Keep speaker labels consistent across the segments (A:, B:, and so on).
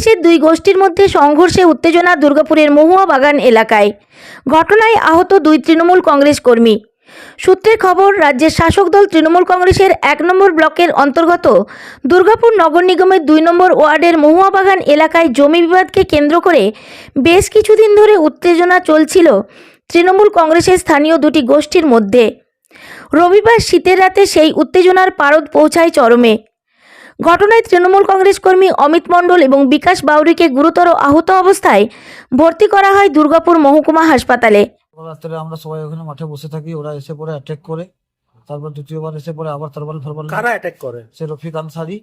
A: কংগ্রেসের দুই গোষ্ঠীর মধ্যে সংঘর্ষে উত্তেজনা দুর্গাপুরের মহুয়া বাগান এলাকায়। ঘটনায় আহত দুই তৃণমূল কংগ্রেস কর্মী। সূত্রের খবর, রাজ্যের শাসক দল তৃণমূল কংগ্রেসের এক নম্বর ব্লকের অন্তর্গত দুর্গাপুর নগর নিগমের দুই নম্বর ওয়ার্ডের মহুয়া বাগান এলাকায় জমি বিবাদকে কেন্দ্র করে বেশ কিছুদিন ধরে উত্তেজনা চলছিল তৃণমূল কংগ্রেসের স্থানীয় দুটি গোষ্ঠীর মধ্যে। রবিবার শীতের রাতে সেই উত্তেজনার পারদ পৌঁছায় চরমে। ঘটনায় তৃণমূল কংগ্রেস কর্মী অমিত মণ্ডল এবং বিকাশ বাউরিকে গুরুতর আহত অবস্থায় ভর্তি করা হয় দুর্গাপুর মহকুমা হাসপাতালে।
B: আমরা সবাই ওখানে মাঠে বসে থাকি, ওরা এসে পরে অ্যাটেক করে। তারপর দ্বিতীয়বার এসে পরে আবার তারবল ফারবল
C: কারা অ্যাটাক করে?
B: সে রফিক আনসারি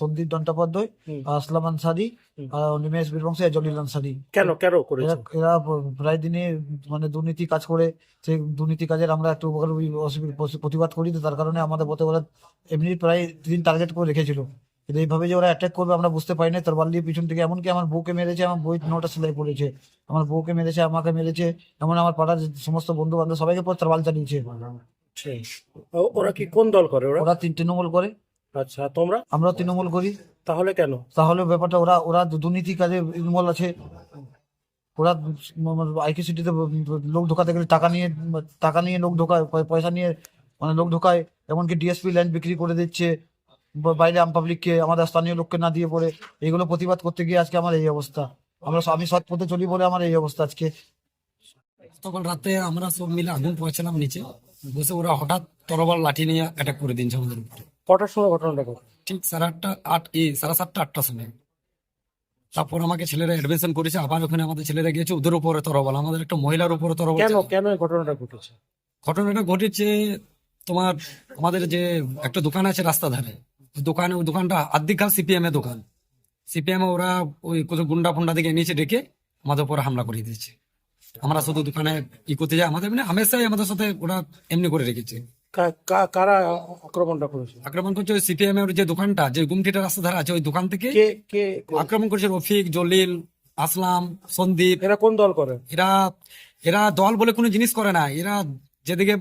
B: সন্দীপ দন্টোপাধ্যায় আসলাম আনসারি নিমেশ বীরবংশী জলিল আনসারি।
C: কেন কেন
B: এরা এরা প্রায় দিনে মানে দুর্নীতি কাজ করে। সেই দুর্নীতি কাজের আমরা একটু প্রতিবাদ করি তার কারণে আমাদের পথে ওরা এমনি প্রায় দিন টার্গেট করে রেখেছিল। কিন্তু এইভাবে যে ওরা অ্যাটাক করবে আমরা বুঝতে পারি না তরবার দিয়ে পিছন থেকে এমনকি আমার বউকে মেরেছে আমার বই নটা সেলাই পড়েছে আমার বউকে মেরেছে আমাকে মেরেছে এমন আমার পাড়ার সমস্ত বন্ধু বান্ধব সবাইকে পর তরবাল চালিয়েছে।
C: সেই। ওরা কি কোন দল করে ওরা?
B: ওরা তিন তৃণমূল করে।
C: আচ্ছা তোমরা?
B: আমরা তৃণমূল করি।
C: তাহলে কেন?
B: তাহলে ব্যাপারটা ওরা ওরা দুর্নীতি কাজে ইনভলভ আছে। ওরা আইকে সিটিতে লোক ঢোকাতে গেলে টাকা নিয়ে টাকা নিয়ে লোক ঢোকায় পয়- পয়সা নিয়ে মানে লোক ঢোকায় এমনকি ডিএসপি ল্যান্ড বিক্রি করে দিচ্ছে বা- বাইরে আম পাবলিককে আমাদের স্থানীয় লোককে না দিয়ে পড়ে। এগুলো প্রতিবাদ করতে গিয়ে আজকে আমার এই অবস্থা। আমরা আমি সৎ পথে চলি বলে আমার এই অবস্থা আজকে।
D: তখন রাতে আমরা সব মিলে আগুন পৌঁছালাম নিচে। বসে ওরা হঠাৎ তরবার লাঠি নিয়ে অ্যাটাক করে দিনছে আমাদের উপরে।
C: কটার সময় ঘটনাটা ঘটে
D: ঠিক সাড়ে আটটা আট এ সাড়ে সাতটা আটটার সময়। তারপর আমাকে ছেলেরা অ্যাডমিশন করেছে আবার ওখানে আমাদের ছেলেরা গিয়েছে ওদের উপরে তরবাল আমাদের একটা মহিলার উপরে তরবাল
C: কেন কেন এই ঘটনাটা ঘটেছে?
D: ঘটনাটা ঘটেছে তোমার আমাদের যে একটা দোকান আছে রাস্তা ধারে দোকানে ওই দোকানটা আর্ধেক সিপিএম এর দোকান। সিপিএম ওরা ওই কিছু গুন্ডা ফুন্ডা দিকে নিচে ডেকে আমাদের উপরে হামলা করে দিয়েছে। আমরা শুধু দোকানে ই করতে যাই। আমাদের মানে হামেশাই আমাদের সাথে ওরা এমনি করে রেখেছে।
C: কারা আক্রমণটা করেছে?
D: আক্রমণ করছে ওই সিপিএম এর যে দোকানটা যে গুমটিটা রাস্তা ধারে আছে ওই দোকান থেকে
C: কে কে
D: আক্রমণ করেছে রফিক জলিল আসলাম সন্দীপ।
C: এরা কোন দল করে?
D: এরা এরা দল বলে কোনো জিনিস করে না। এরা যেদিকে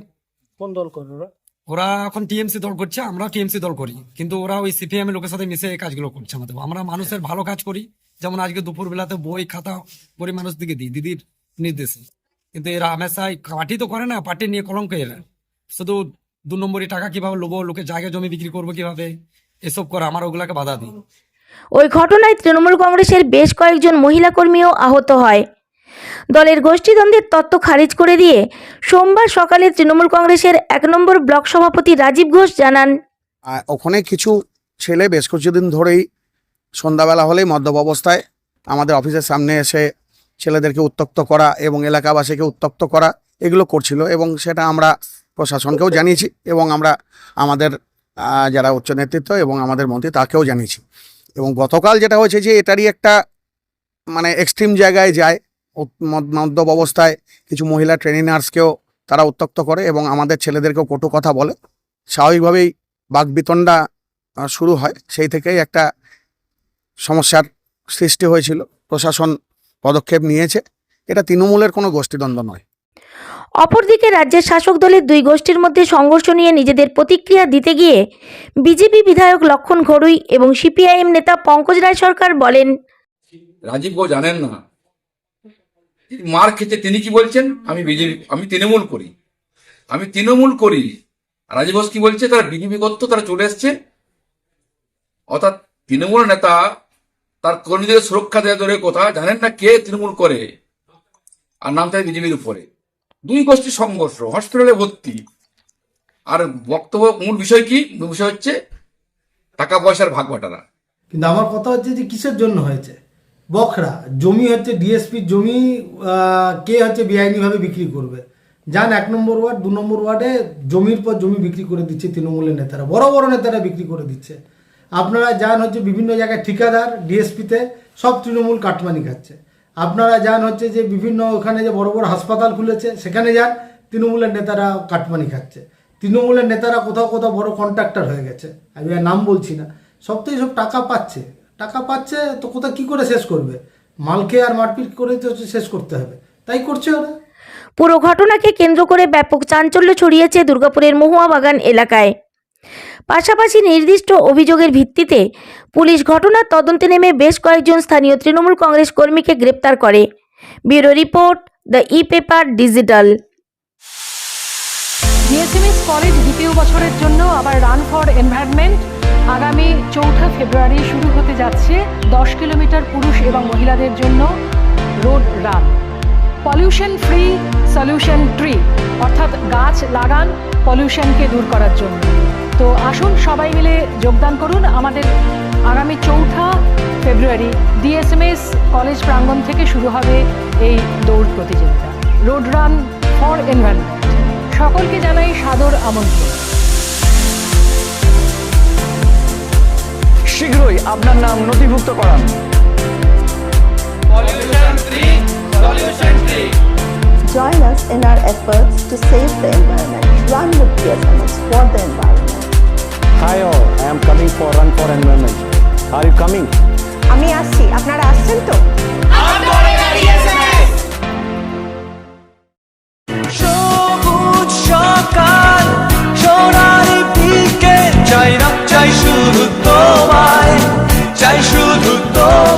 C: কোন দল করে ওরা?
D: ওরা এখন টিএমসি দল করছে আমরা টিএমসি দল করি। কিন্তু ওরা ওই সিপিএম এর লোকের সাথে মিশে এই কাজগুলো করছে আমাদের। আমরা মানুষের ভালো কাজ করি। যেমন আজকে দুপুর বেলাতে বই খাতা করে মানুষ দিকে দিই। দিদির নির্দেশে। কিন্তু এরা হামেশাই পার্টি তো করে না পার্টি নিয়ে কলঙ্ক এরা। শুধু দু নম্বরই টাকা কীভাবে লোবো লোকের জায়গা জমি বিক্রি করব কীভাবে এসব করে আমার ওগুলাকে বাধা দিই।
A: ওই ঘটনায় তৃণমূল কংগ্রেসের বেশ কয়েকজন মহিলা কর্মীও আহত হয়। দলের গোষ্ঠীদ্বন্দ্বের তত্ত্ব খারিজ করে দিয়ে সোমবার সকালে তৃণমূল কংগ্রেসের এক নম্বর ব্লক সভাপতি রাজীব ঘোষ জানান
E: আর ওখানে কিছু ছেলে বেশ কিছুদিন ধরেই সন্ধ্যাবেলা হলেই মদ্যপ অবস্থায় আমাদের অফিসের সামনে এসে ছেলেদেরকে উত্তক্ত করা এবং এলাকাবাসীকে উত্তক্ত করা, এগুলো করছিল এবং সেটা আমরা প্রশাসনকেও জানিয়েছি এবং আমরা আমাদের যারা উচ্চ নেতৃত্ব এবং আমাদের মন্ত্রী তাকেও জানিয়েছি। এবং গতকাল যেটা হয়েছে যে এটারই একটা মানে এক্সট্রিম জায়গায় যায় মদ্যপ অবস্থায় কিছু মহিলা ট্রেনিং নার্সকেও তারা উত্তক্ত করে এবং আমাদের ছেলেদেরকেও কটু কথা বলে। স্বাভাবিকভাবেই বাকবিতণ্ডা শুরু হয়। সেই থেকেই একটা সমস্যার সৃষ্টি হয়েছিল। প্রশাসন পদক্ষেপ নিয়েছে। এটা তৃণমূলের কোনো গোষ্ঠীদ্বন্দ্ব নয়।
A: অপরদিকে রাজ্যের শাসক দলের দুই গোষ্ঠীর মধ্যে সংঘর্ষ নিয়ে নিজেদের প্রতিক্রিয়া দিতে গিয়ে বিজেপি বিধায়ক লক্ষণ ঘড়ুই এবং সিপিআইএম নেতা পঙ্কজ রায় সরকার বলেন
F: রাজীব গো জানেন না। মার খেতে তিনি কি বলছেন? আমি বিজেপি আমি তৃণমূল করি। আমি তৃণমূল করি। রাজীব ঘোষ কি বলছে? তারা বিজেপি করতো তারা চলে এসছে। অর্থাৎ তৃণমূল নেতা তার কর্মীদের সুরক্ষা দেওয়া দূরের কথা, জানেন না কে তৃণমূল করে? আর নাম তাই বিজেপির উপরে। দুই গোষ্ঠী সংঘর্ষ, হসপিটালে ভর্তি। আর বক্তব্য মূল বিষয় কি? বিষয় হচ্ছে টাকা পয়সার ভাগ বাটারা
G: কিন্তু আমার কথা হচ্ছে যে কিসের জন্য হয়েছে? বখরা, জমি হচ্ছে ডিএসপির জমি কে হচ্ছে বেআইনিভাবে বিক্রি করবে? যান এক নম্বর ওয়ার্ড, দু নম্বর ওয়ার্ডে জমির পর জমি বিক্রি করে দিচ্ছে তৃণমূলের নেতারা, বড় বড় নেতারা বিক্রি করে দিচ্ছে। আপনারা যান হচ্ছে বিভিন্ন জায়গায় ঠিকাদার, ডিএসপিতে, সব তৃণমূল কাটমানি খাচ্ছে। আপনারা যান হচ্ছে যে বিভিন্ন ওখানে যে বড় বড় হাসপাতাল খুলেছে, সেখানে যান, তৃণমূলের নেতারা কাটমানি খাচ্ছে। তৃণমূলের নেতারা কোথাও কোথাও বড় কন্ট্রাক্টর হয়ে গেছে। আমি আর নাম বলছি না। সব তো সব টাকা পাচ্ছে। টাকা পাচ্ছে তো কোথাও কি করে শেষ করবে? মালকে আর মারপিট করে তো শেষ করতে হবে। তাই করছে ওরা।
A: পুরো ঘটনাকে কেন্দ্র করে ব্যাপক চাঞ্চল্য ছড়িয়েছে দুর্গাপুরের মহুয়া বাগান এলাকায়। পাশাপাশি নির্দিষ্ট অভিযোগের ভিত্তিতে পুলিশ ঘটনার তদন্তে নেমে বেশ কয়েকজন স্থানীয় তৃণমূল কংগ্রেস কর্মীকে গ্রেপ্তার করে। Bureau report, the E paper digital.
H: College দ্বিতীয় বছরের জন্য আবার রান ফর এনভায়রনমেন্ট। আগামী চৌঠা ফেব্রুয়ারি শুরু হতে যাচ্ছে দশ কিলোমিটার পুরুষ এবং মহিলাদের জন্য road run. Pollution free, solution tree, অর্থাৎ গাছ লাগান পলিউশনকে দূর করার জন্য। তো আসুন সবাই মিলে যোগদান করুন। আমাদের আগামী চৌঠা ফেব্রুয়ারি ডিএসএমএস কলেজ প্রাঙ্গণ থেকে শুরু হবে এই দৌড় প্রতিযোগিতা। Road run for environment. সকলকে জানাই সাদর আমন্ত্রণ।
I: শীঘ্রই আপনার নাম নথিভুক্ত করান।
J: Join us in our efforts to save the environment. Run with DSMS for the environment.
I: Am coming for Run for Environment. Are you coming?
J: আমি আসছি আপনারা আসছেন তো
K: সবুজ সকাল সোনালি বিকেল চাই না চাই শুধু তোমায় চাই শুধু তোমায়